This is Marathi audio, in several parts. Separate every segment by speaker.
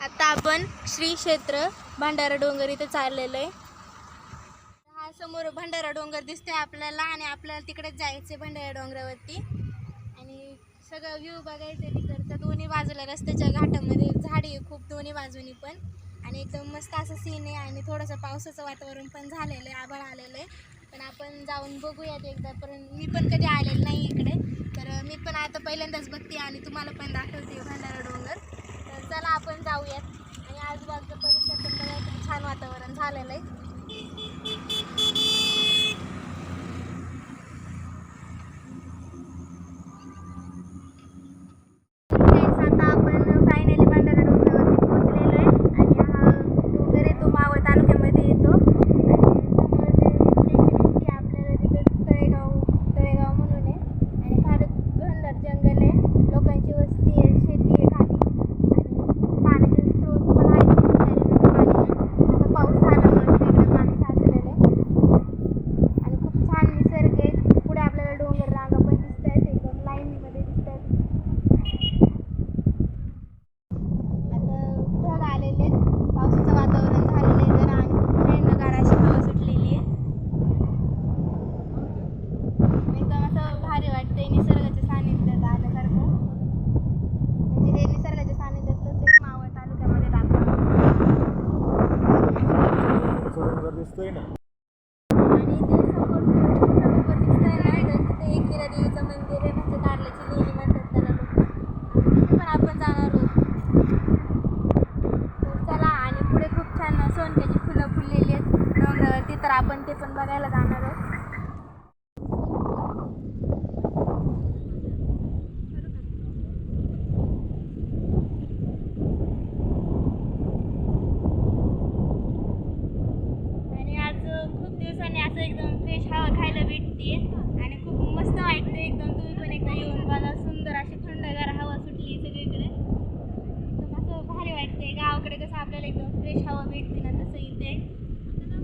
Speaker 1: आता आपण श्री क्षेत्र भंडारा डोंगर इथे चाललेलं आहे. हा समोर भंडारा डोंगर दिसतोय आपल्याला आणि आपल्याला तिकडेच जायचं भंडारा डोंगरावरती. आणि सगळं व्ह्यू बघायचं तिकडचं दोन्ही बाजूला रस्त्याच्या घाटामध्ये झाडी आहे खूप दोन्ही बाजूनी पण. आणि एकदम मस्त असं सीन आहे आणि थोडंसं पावसाचं वातावरण पण झालेलं आहे आभाळ आलेलं आहे. पण आपण जाऊन बघूयात एकदा. पण मी पण कधी आलेलं नाही इकडे. तर मी पण आता पहिल्यांदाच बघते आणि तुम्हाला पण दाखवते भंडारा डोंगर. चला आपण जाऊयात. आणि आजूबाजूचं परिसर पण छान वातावरण झालेलं आहे Friends, आता आपण फायनली भंडारा डोंगरावरती पोहोचलेलो आहे आणि हा डोंगर आहे तो मावळ तालुक्यामध्ये येतो आणि समोर जे टेकडी दिसते आपल्याला तिथं तळेगाव तळेगाव म्हणून आहे आणि खाली घनदाट जंगल आहे लोकांची वस्ती आहे शेती आहे खाली आणि पाण्याचे स्रोत पण आहेत खूप सारे पाणी आता पाऊस झाल्यामुळे सगळीकडे पाणी साचलेलं आहे आणि खूप छान निसर्ग आहे पुढे आपल्याला डोंगर रांगा पण दिसत आहेत एकदम लाईनमध्ये दिसत आहेत आता ढग आलेले आहेत पावसाचं वातावरण झालेलं आहे जरा आणि खूप थंडगार अशी हवा सुटलेली आहे एकदम असं भारी वाटतंय निसर्गाच्या सानिध्यात आल्यासारखं म्हणजे हे निसर्गाच्या सानिध्यातलंच एक मावळ तालुक्यामध्ये लागतं
Speaker 2: डोंगर दिसतोय ना
Speaker 1: आणि ते समोर डोंगर दिसतंय ना तर तिथे एकविरा देवीचं मंदिर आहे म्हणजे कारल्याची देवी म्हणतात त्याला लोक तिथे पण आपण जाणार आहोत तर चला आणि पुढे खूप छान सोनक्याची फुलं फुललेली आहेत दिसतोय तर आपण ते पण बघायला जाणार आहोत आणि आज खूप दिवसांनी असं एकदम फ्रेश हवा होती. आणि खूप मस्त वाटतं एकदम. तुम्ही पण एकदा येऊन बघा. सुंदर अशी थंडगार हवा सुटली सगळीकडे. असं भारी वाटते गावाकडे कसं आपल्याला एकदम फ्रेश हवा भेटते ना तसं इथे.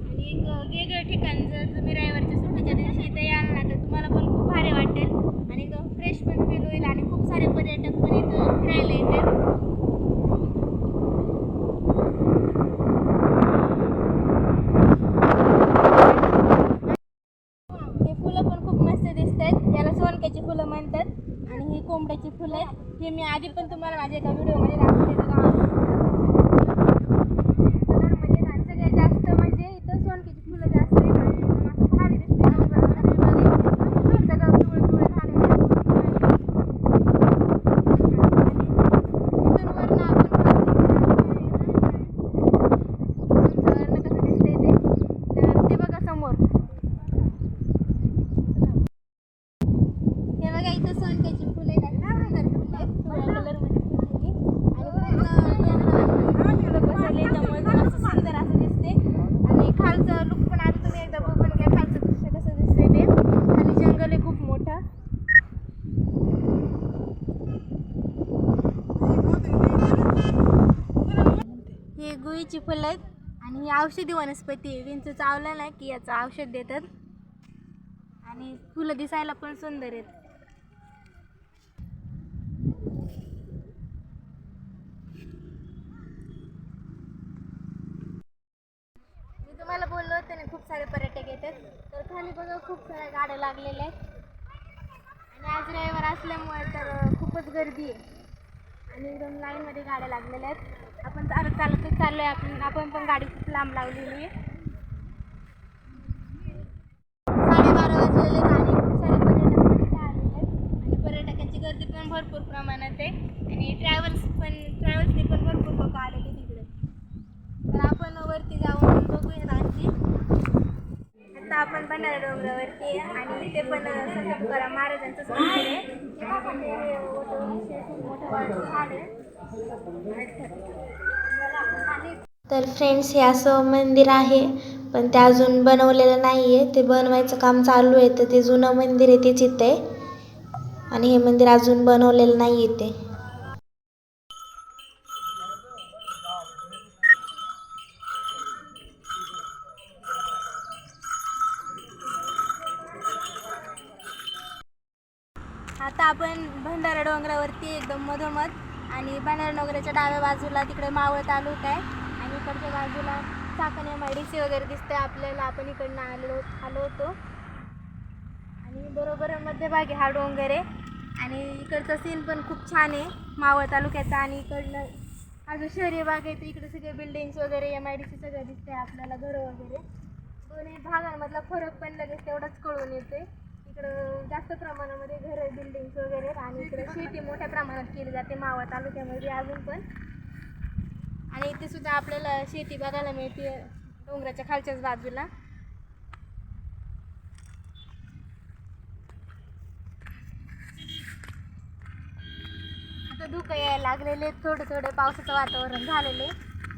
Speaker 1: आणि एक वेगळं ठिकाण जर तुम्ही रविवारच्या सुट्टीच्या दिवशी इथे याल ना तर तुम्हाला पण खूप भारी वाटेल. आणि एकदम फ्रेश पण फील होईल. आणि खूप सारे पर्यटक पण इथं फिरायला येते हे फुलं पण खूप मस्त दिसत आहेत याला सोनक्याची फुलं म्हणतात आणि ही कोंबड्याची फुलं आहेत. हे मी आधी पण तुम्हाला माझ्या एका व्हिडिओमध्ये दाखवलेलं कलरमध्ये म्हणजे सगळ्यात जास्त म्हणजे इथं सोनक्याची फुलं जास्त आहे असं भारी दिसते. सगळं पिवळं पिवळं झालेलं इथून वरनं आपण कसं दिसतंय ते? तर ते बघा समोर. हे बघा इथं सोनक्याची फुले गुईची आणि फुलं त्यामुळे सुंदर दिसते आणि लुक पण बघून दृश्य ते जंगल आहे खूप हे गुळीची आहेत आणि ही औषधी वनस्पती आहे. विंचू चावलं ना की याचं औषध देतात. आणि फुलं दिसायला पण सुंदर आहेत. तुम्हाला बोललो होतं ना खूप सारे पर्यटक येतात तर खाली बघा खूप साऱ्या गाड्या लागलेल्या आहेत. आणि आज रविवार असल्यामुळे तर खूपच गर्दी आहे. आणि एकदम लाईनमध्ये गाड्या लागलेल्या आहेत. आपण चालत चालतच चाललो आहे आपण. आपण पण गाडी खूप लांब लावलेली आहे. साडेबारा वाजलेले आणि खूप सारे पर्यटक पण आलेले आहेत. आणि पर्यटकांची गर्दी पण भरपूर प्रमाणात आहे. आणि ट्रॅव्हल्स पण ट्रॅव्हल्सने पण भरपूर लोक आले ते तिकडे तर आपण वरती जाऊन बघूयात आणखी आता आपण भंडारा डोंगरावरती आणि इथे पण संत तुकाराम महाराजांचंच मंदिर आहे.
Speaker 3: तर फ्रेंड्स हे असं मंदिर आहे पण ते अजून बनवलेलं नाही आहे ते बनवायचं काम चालू आहे तर ते जुनं मंदिर आहे तेच इथे आहे. आणि हे मंदिर अजून बनवलेलं नाही आहे ते.
Speaker 1: आता आपण भंडारा डोंगरावरती एकदम मधोमध आणि भंडारनगरच्या डाव्या बाजूला तिकडे मावळ तालुका आहे. आणि इकडच्या बाजूला Chakan M I D C वगैरे दिसते आपल्याला आपण इकडनं आलो आलो होतो. आणि बरोबर मध्यभागी हा डोंगर आहे. आणि इकडचा सीन पण खूप छान आहे. मावळ तालुक्याचा आणि इकडनं हा जो शहरी भाग आहे तर इकडे सगळे बिल्डिंग्स वगैरे एम आय डी सी सगळं दिसते आपल्याला घरं वगैरे. दोन्ही भागांमधला फरक पण लगेच तेवढाच कळून येते इकडं जास्त प्रमाणामध्ये घरं बिल्डिंग्स वगैरे आणि इकडे शेती मोठ्या प्रमाणात केली जाते मावळ तालुक्यामध्ये अजून पण. आणि इथे सुद्धा आपल्याला शेती बघायला मिळते डोंगराच्या खालच्याच बाजूला. आता धुकं यायला लागलेले थोडं थोडं पावसाचं वातावरण झालेलं आहे.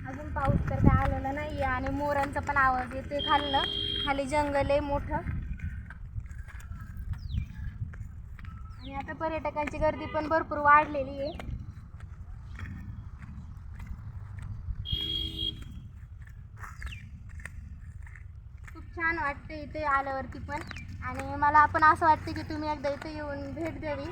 Speaker 1: अजून पाऊस तर काय आलेला नाही आहे आणि मोरांचा पण आवाज येते खाल्लं खाली जंगल आहे मोठं. आणि आता पर्यटकांची गर्दी पण भरपूर वाढलेली आहे. खूप छान वाटते इथे आल्यावरती पण. आणि मला पण असं वाटतं की तुम्ही एकदा इथे येऊन भेट द्यावी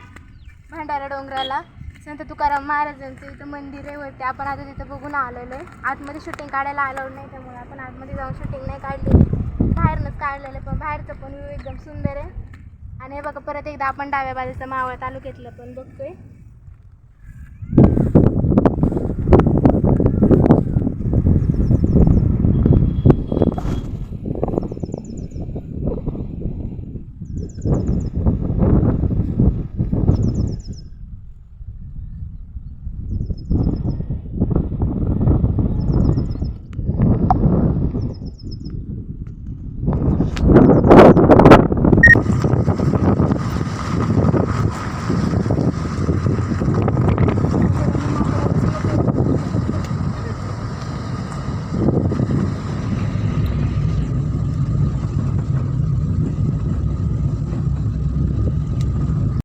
Speaker 1: भंडारा डोंगराला. संत तुकाराम महाराजांचं इथं मंदिर आहे वरती. आपण आता तिथं बघून आलेलो आहे. आतमध्ये शूटिंग काढायला अलाउड नाही त्यामुळे आपण आतमध्ये जाऊन शूटिंग नाही काढली. बाहेरनंच काढलेलं आहे पण बाहेरचं पण व्ह्यू एकदम सुंदर आहे. आणि हे बघा परत एकदा आपण डाव्या बाजूचं मावळ तालुक्यातलं पण बघतोय.